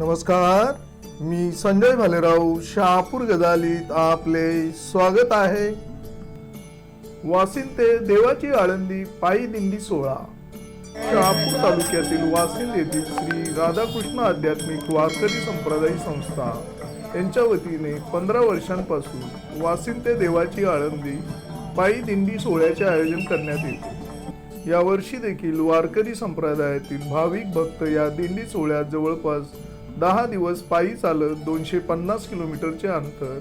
नमस्कार मी संजय भालेराव शहापूर गदालीत आपले स्वागत आहे. वासिन ते देवाची आळंदी पायी दिंडी सोहळा. शहापूर तालुक्यातील वासिंद येथील श्री राधाकृष्ण आध्यात्मिक वारकरी संप्रदाय संस्था यांच्या वतीने पंधरा वर्षांपासून वासिंद ते देवाची आळंदी पायी दिंडी सोहळ्याचे आयोजन करण्यात येते. यावर्षी देखील वारकरी संप्रदायातील भाविक भक्त या दिंडी सोहळ्यात जवळपास दहा दिवस पायी चालत दोनशे पन्नास किलोमीटरचे अंतर.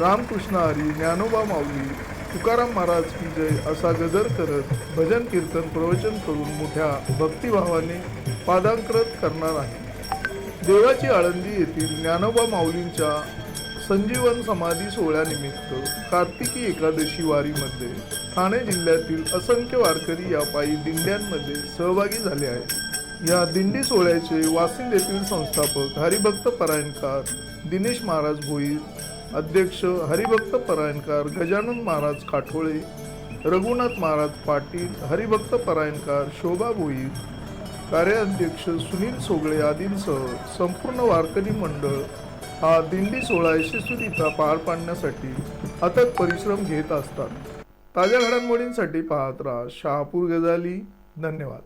रामकृष्ण हरी ज्ञानोबा माऊली तुकाराम महाराज की जय असा गजर करत भजन कीर्तन प्रवचन करून मोठ्या भक्तिभावाने पादांकृत करणार आहे. देवाची आळंदी येथील ज्ञानोबा माऊलींच्या संजीवन समाधी सोहळ्यानिमित्त कार्तिकी एकादशी वारीमध्ये ठाणे जिल्ह्यातील असंख्य वारकरी या पायी दिंड्यांमध्ये सहभागी झाले आहेत. या दिंडी सोहळ्याचे वाशिंद येथील संस्थापक हरिभक्त परायणकार दिनेश महाराज भोईर अध्यक्ष हरिभक्त परायणकार गजानन महाराज काठोळे रघुनाथ महाराज पाटील हरिभक्त परायणकार शोभा भोईर कार्याध्यक्ष सुनील सोगळे आदींसह संपूर्ण वारकरी मंडळ हा दिंडी सोहळा यशस्वीरित्या पार पाडण्यासाठी अथक परिश्रम घेत असतात. ताज्या घडामोडींसाठी पाहत राहा शहापूर गजाली. धन्यवाद.